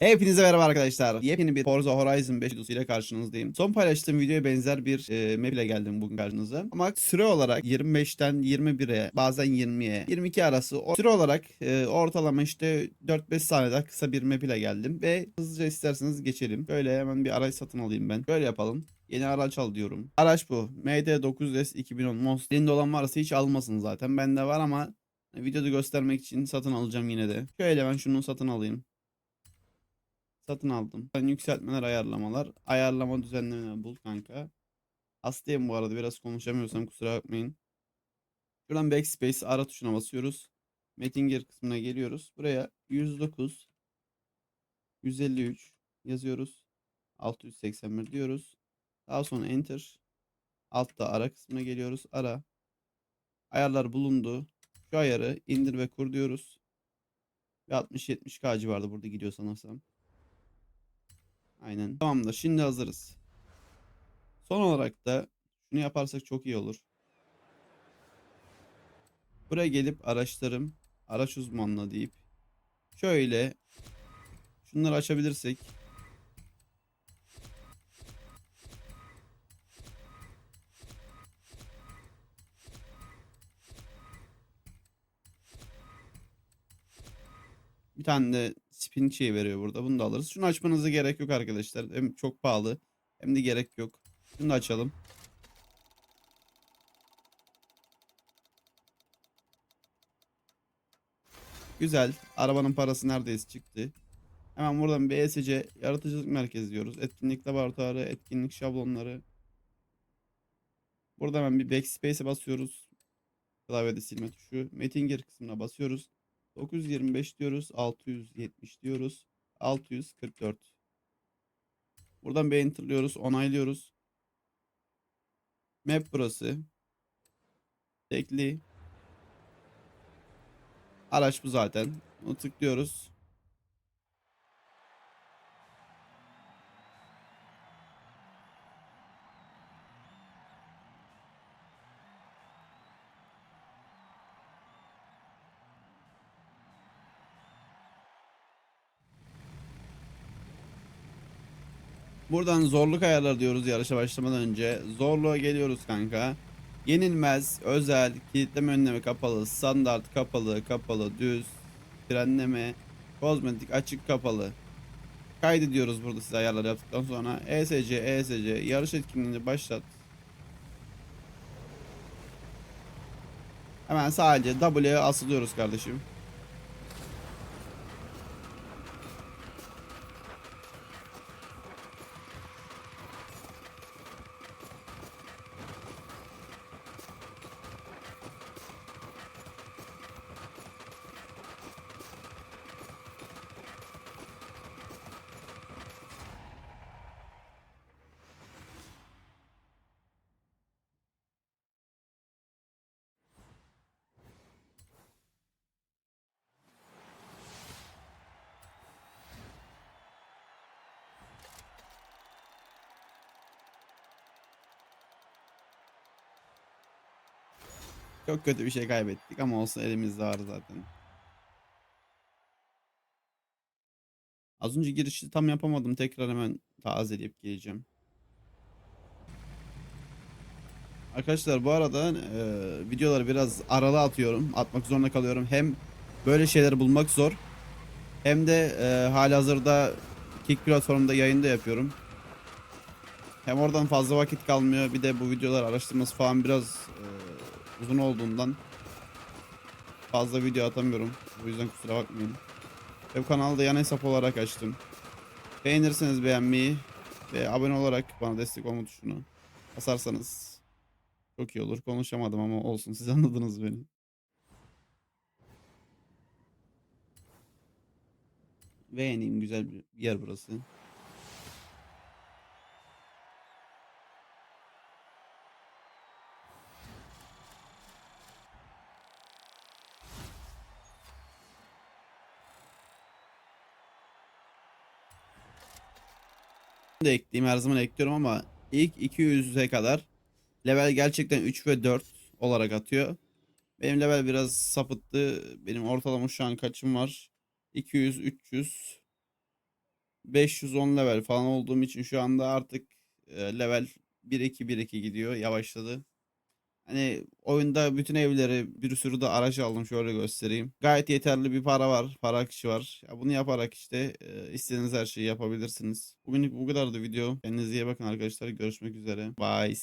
Hepinize merhaba arkadaşlar. Yepyeni bir Forza Horizon 5 videosu ile karşınızdayım. Son paylaştığım videoya benzer bir e, map ile geldim bugün karşınıza. Ama süre olarak 25'ten 21'e bazen 20'ye 22 arası o süre olarak e, ortalama işte 4-5 saniyede kısa bir map ile geldim. Ve hızlıca isterseniz geçelim. Böyle hemen bir araç satın alayım ben. Böyle yapalım. Yeni araç al diyorum. Araç bu. MT9S 2010 Most. Elinde olan varsa hiç almasın zaten. Bende var ama videoda göstermek için satın alacağım yine de. Şöyle ben şunu satın alayım. Satın aldım. Ben yükseltmeler ayarlamalar. Ayarlama düzenleme bul kanka. Hastayım bu arada biraz konuşamıyorsam kusura bakmayın. Şuradan backspace ara tuşuna basıyoruz. Mettinger kısmına geliyoruz. Buraya 109 153 yazıyoruz. 681 diyoruz. Daha sonra enter. Altta ara kısmına geliyoruz. Ara. Ayarlar bulundu. Şu ayarı indir ve kur diyoruz. Ve 60-70k civarında burada gidiyor sanırsam. Aynen. Tamamdır. Şimdi hazırız. Son olarak da şunu yaparsak çok iyi olur. Buraya gelip araçlarım, araç uzmanlığı deyip şöyle şunları açabilirsek Bir tane de spin şey veriyor burada. Bunu da alırız. Şunu açmanıza gerek yok arkadaşlar. Hem çok pahalı hem de gerek yok. Şunu da açalım. Güzel. Arabanın parası neredeyse çıktı. Hemen buradan BSC yaratıcılık merkezi diyoruz. Etkinlik laboratuvarı, etkinlik şablonları. Burada hemen bir backspace'e basıyoruz. Klavyede silme tuşu. Mettinger kısmına basıyoruz. 925 diyoruz. 670 diyoruz. 644. Buradan bir enter'lıyoruz. Onaylıyoruz. Map burası. Tekli. Araç bu zaten. Bunu tıklıyoruz. Buradan zorluk ayarlar diyoruz yarışa başlamadan önce. Zorluğa geliyoruz kanka. Yenilmez, özel, kilitleme önleme kapalı, standart kapalı, kapalı, düz, frenleme, kozmetik açık kapalı. Kaydediyoruz burada size ayarlar yaptıktan sonra. ESC, ESC, yarış etkinliğini başlat. Hemen sadece W'ye asılıyoruz kardeşim. Çok kötü bir şey kaybettik ama olsun elimizde var zaten. Az önce girişi tam yapamadım. Tekrar hemen tazeleyip geleceğim. Arkadaşlar bu arada e, videoları biraz aralı atıyorum. Atmak zorunda kalıyorum. Hem böyle şeyleri bulmak zor. Hem de e, halihazırda Kick platformunda yayında yapıyorum. Hem oradan fazla vakit kalmıyor. Bir de bu videolar araştırması falan biraz e, uzun olduğundan fazla video atamıyorum. O yüzden kusura bakmayın. Ve bu kanalı da yan hesap olarak açtım. Beğenirseniz beğenmeyi ve abone olarak bana destek olma tuşunu basarsanız çok iyi olur. Konuşamadım ama olsun siz anladınız beni. Beğeneyim güzel bir yer burası. De ekleyeyim her zaman ekliyorum ama ilk 200'e kadar level gerçekten 3 ve 4 olarak atıyor. Benim level biraz sapıttı. Benim ortalama şu an kaçım var? 200, 300. 510 level falan olduğum için şu anda artık e, level 1-2 1-2 gidiyor. Yavaşladı. Hani oyunda bütün evleri bir sürü de araç aldım şöyle göstereyim. Gayet yeterli bir para var. Para akışı var. Ya bunu yaparak işte e, istediğiniz her şeyi yapabilirsiniz. Bugünlük bu kadardı video. Kendinize iyi bakın arkadaşlar. Görüşmek üzere. Bye.